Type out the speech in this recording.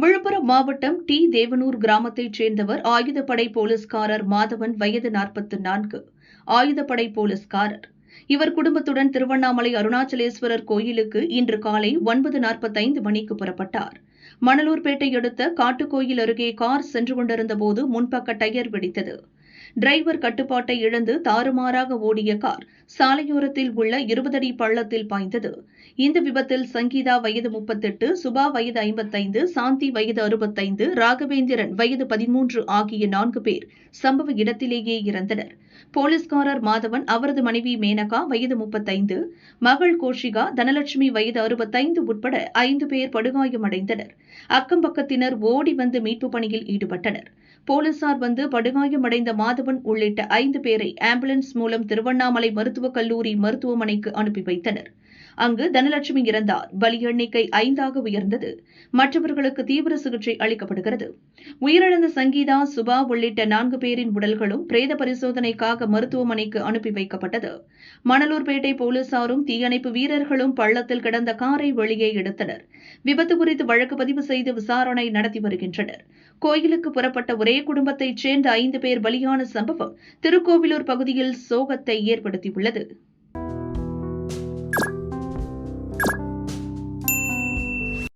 விழுப்புரம் மாவட்டம் டி. தேவனூர் கிராமத்தைச் சேர்ந்தவர் ஆயுதப்படை போலீஸ்காரர் மாதவன் வயது நாற்பத்தி நான்கு. ஆயுதப்படை போலீஸ்காரர். இவர் குடும்பத்துடன் திருவண்ணாமலை அருணாச்சலேஸ்வரர் கோயிலுக்கு இன்று காலை ஒன்பது நாற்பத்தைந்து மணிக்கு புறப்பட்டார். மணலூர்பேட்டை அடுத்த காட்டுக்கோயில் அருகே கார் சென்று கொண்டிருந்தபோது முன்பக்க டயர் வெடித்தது. டிரைவர் கட்டுப்பாட்டை இழந்து தாறுமாறாக ஓடிய கார் சாலையோரத்தில் உள்ள இருபதடி பள்ளத்தில் பாய்ந்தது. இந்த விபத்தில் சங்கீதா வயது முப்பத்தெட்டு சுபா வயது ஐம்பத்தைந்து சாந்தி வயது அறுபத்தைந்து ராகவேந்திரன் வயது பதிமூன்று ஆகிய நான்கு பேர் சம்பவ இடத்திலேயே இறந்தனர். போலீஸ்காரர் மாதவன் அவரது மனைவி மேனகா வயது முப்பத்தைந்து மகள் கோஷிகா தனலட்சுமி வயது அறுபத்தைந்து உட்பட ஐந்து பேர் படுகாயமடைந்தனர். அக்கம் பக்கத்தினர் ஓடி வந்து மீட்பு பணியில் ஈடுபட்டனர். போலீசார் வந்து படுகாயமடைந்த மாதவன் உள்ளிட்ட ஐந்து பேரை ஆம்புலன்ஸ் மூலம் திருவண்ணாமலை மருத்துவக் கல்லூரி மருத்துவமனைக்கு அனுப்பி வைத்தனர். அங்கு தனலட்சுமி இறந்தார். பலி எண்ணிக்கை ஐந்தாக உயர்ந்தது. மற்றவர்களுக்கு தீவிர சிகிச்சை அளிக்கப்படுகிறது. உயிரிழந்த சங்கீதா சுபா உள்ளிட்ட நான்கு பேரின் உடல்களும் பிரேத பரிசோதனைக்காக மருத்துவமனைக்கு அனுப்பி வைக்கப்பட்டது. மணலூர்பேட்டை போலீசாரும் தீயணைப்பு வீரர்களும் பள்ளத்தில் கிடந்த காரை வெளியே எடுத்தனர். விபத்து குறித்து வழக்கு பதிவு செய்து விசாரணை நடத்தி வருகின்றனர். கோயிலுக்கு புறப்பட்ட ஒரே குடும்பத்தைச் சேர்ந்த ஐந்து பேர் பலியான சம்பவம் திருக்கோவிலூர் பகுதியில் சோகத்தை ஏற்படுத்தியுள்ளது.